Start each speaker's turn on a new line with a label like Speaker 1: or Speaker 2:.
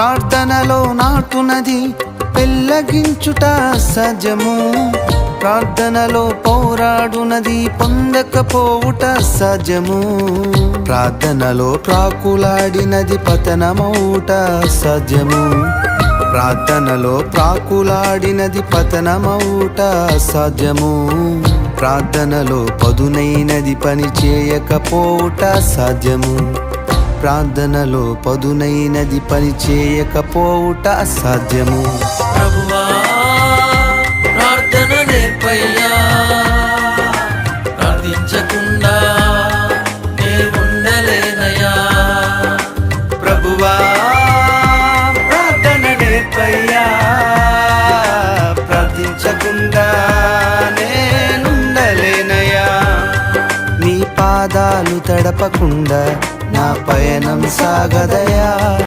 Speaker 1: ప్రార్థనలో నాటునది పెళ్ళగించుట సజము. ప్రార్థనలో పోరాడునది పొందకపోవుట సజము. ప్రార్థనలో ప్రాకులాడినది పతనమౌట సజము. ప్రార్థనలో ప్రాకులాడినది పతనమౌట సాధ్యము ప్రార్థనలో పదునైనది పని చేయకపోవుట సాధ్యము ప్రార్థనలో పదునైనది పని చేయకపోవుట అసాధ్యము.
Speaker 2: ప్రభువా ప్రార్థన నేర్పయ్యా. ప్రార్థించకుండా నే
Speaker 1: ప్రభువా ప్రార్థన నేర్పయ్యా. ప్రార్థించకుండా నీ పాదాలు తడపకుండా பயணம் சாகதையா?